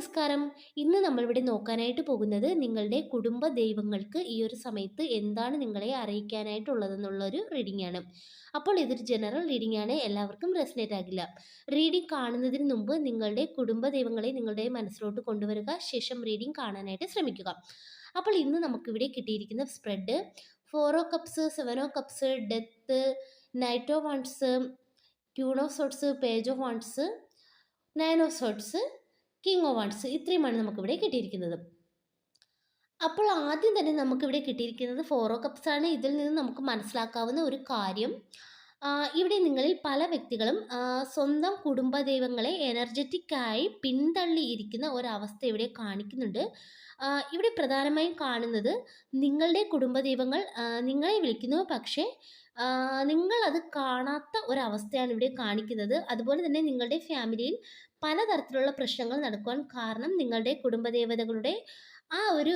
നമസ്കാരം. ഇന്ന് നമ്മളിവിടെ നോക്കാനായിട്ട് പോകുന്നത് നിങ്ങളുടെ കുടുംബ ദൈവങ്ങൾക്ക് ഈ ഒരു സമയത്ത് എന്താണ് നിങ്ങളെ അറിയിക്കാനായിട്ടുള്ളതെന്നുള്ളൊരു റീഡിംഗ് ആണ്. അപ്പോൾ ഇതൊരു ജനറൽ റീഡിംഗ് ആണ്. എല്ലാവർക്കും റെസിനേറ്റ് ആകില്ല. റീഡിംഗ് കാണുന്നതിന് മുമ്പ് നിങ്ങളുടെ കുടുംബ ദൈവങ്ങളെ നിങ്ങളുടെ മനസ്സിലോട്ട് കൊണ്ടുവരിക ശേഷം റീഡിംഗ് കാണാനായിട്ട് ശ്രമിക്കുക. അപ്പോൾ ഇന്ന് നമുക്കിവിടെ കിട്ടിയിരിക്കുന്ന spread ഫോറോ cups സെവനോ cups death knight of wands queen of swords page of wands nine of swords king of wands ഇത്രയുമാണ് നമുക്കിവിടെ കിട്ടിയിരിക്കുന്നത്. അപ്പോൾ ആദ്യം തന്നെ നമുക്കിവിടെ കിട്ടിയിരിക്കുന്നത് ഫോറോ കപ്സ് ആണ്. ഇതിൽ നിന്ന് നമുക്ക് മനസ്സിലാക്കാവുന്ന ഒരു കാര്യം ഇവിടെ നിങ്ങളിൽ പല വ്യക്തികളും സ്വന്തം കുടുംബ ദൈവങ്ങളെ എനർജറ്റിക്കായി പിന്തള്ളിയിരിക്കുന്ന ഒരവസ്ഥ ഇവിടെ കാണിക്കുന്നുണ്ട്. ഇവിടെ പ്രധാനമായും കാണുന്നത് നിങ്ങളുടെ കുടുംബ ദൈവങ്ങൾ നിങ്ങളെ വിളിക്കുന്നു. പക്ഷേ നിങ്ങൾ നിങ്ങളത് കാണാത്ത ഒരവസ്ഥയാണ് ഇവിടെ കാണിക്കുന്നത്. അതുപോലെ തന്നെ നിങ്ങളുടെ ഫാമിലിയിൽ പലതരത്തിലുള്ള പ്രശ്നങ്ങൾ നടക്കുവാൻ കാരണം നിങ്ങളുടെ കുടുംബദേവതകളുടെ ആ ഒരു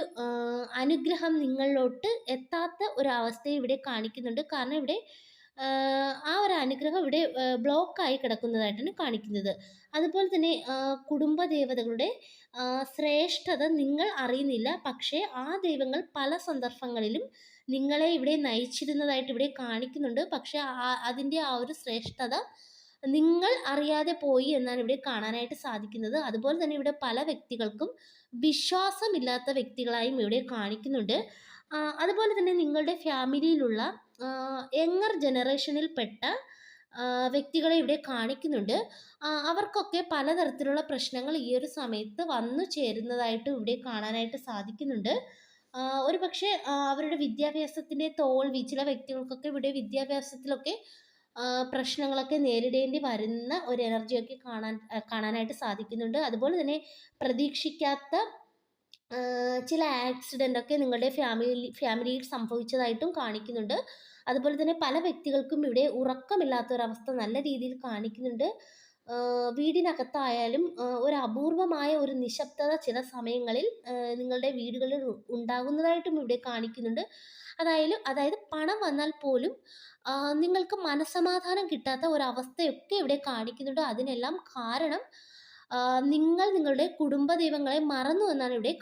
അനുഗ്രഹം നിങ്ങളിലോട്ട് എത്താത്ത ഒരു അവസ്ഥയെ ഇവിടെ കാണിക്കുന്നുണ്ട്. കാരണം ഇവിടെ ആ, ഒരു അനുഗ്രഹം ഇവിടെ ബ്ലോക്കായി കിടക്കുന്നതായിട്ടാണ് കാണിക്കുന്നത്. അതുപോലെ തന്നെ കുടുംബദേവതകളുടെ ശ്രേഷ്ഠത നിങ്ങൾ അറിയുന്നില്ല. പക്ഷേ ആ ദൈവങ്ങൾ പല സന്ദർഭങ്ങളിലും നിങ്ങളെ ഇവിടെ നയിച്ചിരുന്നതായിട്ട് ഇവിടെ കാണിക്കുന്നുണ്ട്. പക്ഷേ അതിന്റെ ആ ഒരു ശ്രേഷ്ഠത നിങ്ങൾ അറിയാതെ പോയി എന്നാണ് ഇവിടെ കാണാനായിട്ട് സാധിക്കുന്നത്. അതുപോലെ തന്നെ ഇവിടെ പല വ്യക്തികൾക്കും വിശ്വാസമില്ലാത്ത വ്യക്തികളായും ഇവിടെ കാണിക്കുന്നുണ്ട്. അതുപോലെ തന്നെ നിങ്ങളുടെ ഫാമിലിയിലുള്ള യങ്ങർ ജനറേഷനിൽപ്പെട്ട വ്യക്തികളെ ഇവിടെ കാണിക്കുന്നുണ്ട്. അവർക്കൊക്കെ പലതരത്തിലുള്ള പ്രശ്നങ്ങൾ ഈ ഒരു സമയത്ത് വന്നു ചേരുന്നതായിട്ട് ഇവിടെ കാണാനായിട്ട് സാധിക്കുന്നുണ്ട്. ഒരു പക്ഷേ അവരുടെ വിദ്യാഭ്യാസത്തിന്റെ തോൽവി ചില വ്യക്തികൾക്കൊക്കെ ഇവിടെ വിദ്യാഭ്യാസത്തിലൊക്കെ പ്രശ്നങ്ങളൊക്കെ നേരിടേണ്ടി വരുന്ന ഒരു എനർജിയൊക്കെ കാണാൻ കാണാനായിട്ട് സാധിക്കുന്നുണ്ട്. അതുപോലെ തന്നെ പ്രതീക്ഷിക്കാത്ത ചില ആക്സിഡന്റ് ഒക്കെ നിങ്ങളുടെ ഫാമിലി ഫാമിലിയിൽ സംഭവിച്ചതായിട്ടും കാണിക്കുന്നുണ്ട്. അതുപോലെ തന്നെ പല വ്യക്തികൾക്കും ഇവിടെ ഉറക്കമില്ലാത്തൊരവസ്ഥ നല്ല രീതിയിൽ കാണിക്കുന്നുണ്ട്. വീടിനകത്തായാലും ഒരു അപൂർവമായ ഒരു നിശബ്ദത ചില സമയങ്ങളിൽ നിങ്ങളുടെ വീടുകളിൽ ഉണ്ടാകുന്നതായിട്ടും ഇവിടെ കാണിക്കുന്നുണ്ട്. അതായത് അതായത് പണം വന്നാൽ പോലും നിങ്ങൾക്ക് മനസ്സമാധാനം കിട്ടാത്ത ഒരവസ്ഥയൊക്കെ ഇവിടെ കാണിക്കുന്നുണ്ട്. അതിനെല്ലാം കാരണം നിങ്ങൾ നിങ്ങളുടെ കുടുംബ ദൈവങ്ങളെ മറന്നു എന്നാണ് ഇവിടെ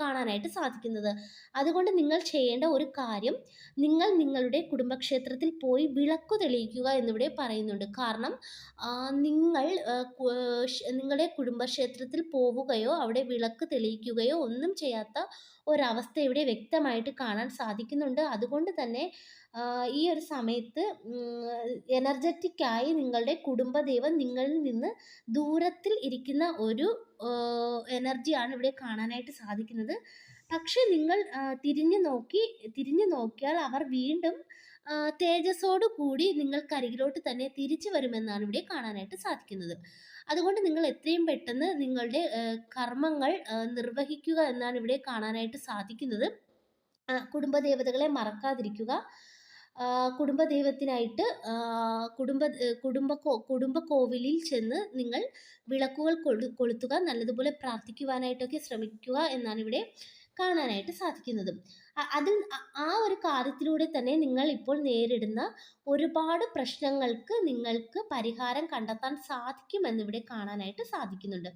കാണാനായിട്ട് സാധിക്കുന്നത്. അതുകൊണ്ട് നിങ്ങൾ ചെയ്യേണ്ട ഒരു കാര്യം നിങ്ങൾ നിങ്ങളുടെ കുടുംബക്ഷേത്രത്തിൽ പോയി വിളക്കു തെളിയിക്കുക എന്നിവിടെ പറയുന്നുണ്ട്. കാരണം നിങ്ങൾ നിങ്ങളുടെ കുടുംബക്ഷേത്രത്തിൽ പോവുകയോ അവിടെ വിളക്ക് തെളിയിക്കുകയോ ഒന്നും ചെയ്യാത്ത ഒരവസ്ഥ ഇവിടെ വ്യക്തമായിട്ട് കാണാൻ സാധിക്കുന്നുണ്ട്. അതുകൊണ്ട് തന്നെ ഈ ഒരു സമയത്ത് എനർജറ്റിക്കായി നിങ്ങളുടെ കുടുംബദൈവം നിങ്ങളിൽ നിന്ന് ദൂരത്തിൽ ഇരിക്കുന്ന ഒരു എനർജിയാണ് ഇവിടെ കാണാനായിട്ട് സാധിക്കുന്നത്. പക്ഷെ നിങ്ങൾ തിരിഞ്ഞു നോക്കി തിരിഞ്ഞു നോക്കിയാൽ അവർ വീണ്ടും തേജസ്സോടു കൂടി നിങ്ങൾക്കരികിലോട്ട് തന്നെ തിരിച്ചു വരുമെന്നാണ് ഇവിടെ കാണാനായിട്ട് സാധിക്കുന്നത്. അതുകൊണ്ട് നിങ്ങൾ എത്രയും പെട്ടെന്ന് നിങ്ങളുടെ കർമ്മങ്ങൾ നിർവഹിക്കുക എന്നാണ് ഇവിടെ കാണാനായിട്ട് സാധിക്കുന്നത്. കുടുംബദേവതകളെ മറക്കാതിരിക്കുക. കുടുംബ ഏ, കുടുംബ കോ- കുടുംബ കോവിലിൽ ചെന്ന് നിങ്ങൾ വിളക്കുകൾ കൊളു കൊളുത്തുക നല്ലതുപോലെ പ്രാർത്ഥിക്കുവാനായിട്ടൊക്കെ ശ്രമിക്കുക എന്നാണ് ഇവിടെ കാണാനായിട്ട് സാധിക്കുന്നത്. അതിൽ ആ ഒരു കാര്യത്തിലൂടെ തന്നെ നിങ്ങൾ ഇപ്പോൾ നേരിടുന്ന ഒരുപാട് പ്രശ്നങ്ങൾക്ക് നിങ്ങൾക്ക് പരിഹാരം കണ്ടെത്താൻ സാധിക്കുമെന്നിവിടെ കാണാനായിട്ട് സാധിക്കുന്നുണ്ട്.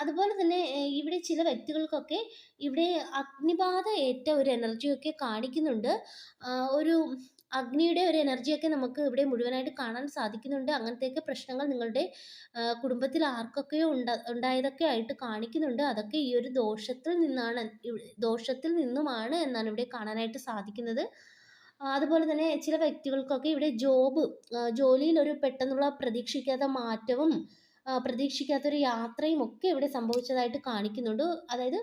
അതുപോലെ തന്നെ ഇവിടെ ചില വ്യക്തികൾക്കൊക്കെ ഇവിടെ അഗ്നിബാധ ഏറ്റ ഒരു എനർജിയൊക്കെ കാണിക്കുന്നുണ്ട്. ഒരു അഗ്നിയുടെ ഒരു എനർജിയൊക്കെ നമുക്ക് ഇവിടെ മുഴുവനായിട്ട് കാണാൻ സാധിക്കുന്നുണ്ട്. അങ്ങനത്തെയൊക്കെ പ്രശ്നങ്ങൾ നിങ്ങളുടെ കുടുംബത്തിൽ ആർക്കൊക്കെയോ ഉണ്ട ഉണ്ടായതൊക്കെ ആയിട്ട് കാണിക്കുന്നുണ്ട്. അതൊക്കെ ഈ ഒരു ദോഷത്തിൽ നിന്നാണ് ദോഷത്തിൽ നിന്നുമാണ് എന്നാണ് ഇവിടെ കാണാനായിട്ട് സാധിക്കുന്നത്. അതുപോലെ തന്നെ ചില വ്യക്തികൾക്കൊക്കെ ഇവിടെ ജോബ് ജോലിയിൽ ഒരു പെട്ടെന്നുള്ള പ്രതീക്ഷിക്കാത്ത മാറ്റവും പ്രതീക്ഷിക്കാത്തൊരു യാത്രയും ഒക്കെ ഇവിടെ സംഭവിച്ചതായിട്ട് കാണിക്കുന്നുണ്ട്. അതായത്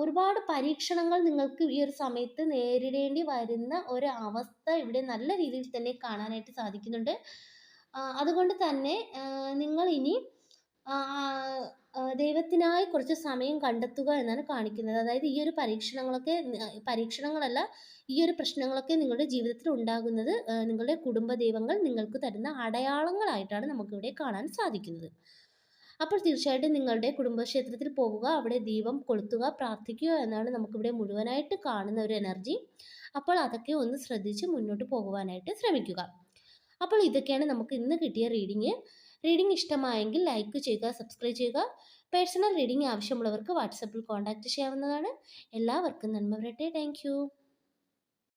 ഒരുപാട് പരീക്ഷണങ്ങൾ നിങ്ങൾക്ക് ഈ ഒരു സമയത്ത് നേരിടേണ്ടി വരുന്ന ഒരു അവസ്ഥ ഇവിടെ നല്ല രീതിയിൽ തന്നെ കാണാനായിട്ട് സാധിക്കുന്നുണ്ട്. അതുകൊണ്ട് തന്നെ നിങ്ങൾ ഇനി ദൈവത്തിനായി കുറച്ച് സമയം കണ്ടെത്തുക എന്നാണ് കാണിക്കുന്നത്. അതായത് ഈ ഒരു പരീക്ഷണങ്ങളൊക്കെ പരീക്ഷണങ്ങളല്ല ഈ ഒരു പ്രശ്നങ്ങളൊക്കെ നിങ്ങളുടെ ജീവിതത്തിൽ ഉണ്ടാകുന്നത് നിങ്ങളുടെ കുടുംബ ദൈവങ്ങൾ നിങ്ങൾക്ക് തരുന്ന അടയാളങ്ങളായിട്ടാണ് നമുക്കിവിടെ കാണാൻ സാധിക്കുന്നത്. അപ്പോൾ തീർച്ചയായിട്ടും നിങ്ങളുടെ കുടുംബക്ഷേത്രത്തിൽ പോവുക അവിടെ ദീപം കൊളുത്തുക പ്രാർത്ഥിക്കുക എന്നാണ് നമുക്കിവിടെ മുഴുവനായിട്ട് കാണുന്ന ഒരു എനർജി. അപ്പോൾ അതൊക്കെ ഒന്ന് ശ്രദ്ധിച്ച് മുന്നോട്ട് പോകുവാനായിട്ട് ശ്രമിക്കുക. അപ്പോൾ ഇതൊക്കെയാണ് നമുക്ക് ഇന്ന് കിട്ടിയ റീഡിങ്. റീഡിംഗ് ഇഷ്ടമായെങ്കിൽ ലൈക്ക് ചെയ്യുക സബ്സ്ക്രൈബ് ചെയ്യുക. പേഴ്സണൽ റീഡിംഗ് ആവശ്യമുള്ളവർക്ക് വാട്സപ്പിൽ കോൺടാക്ട് ചെയ്യാവുന്നതാണ്. എല്ലാവർക്കും നന്മ വരട്ടെ. താങ്ക്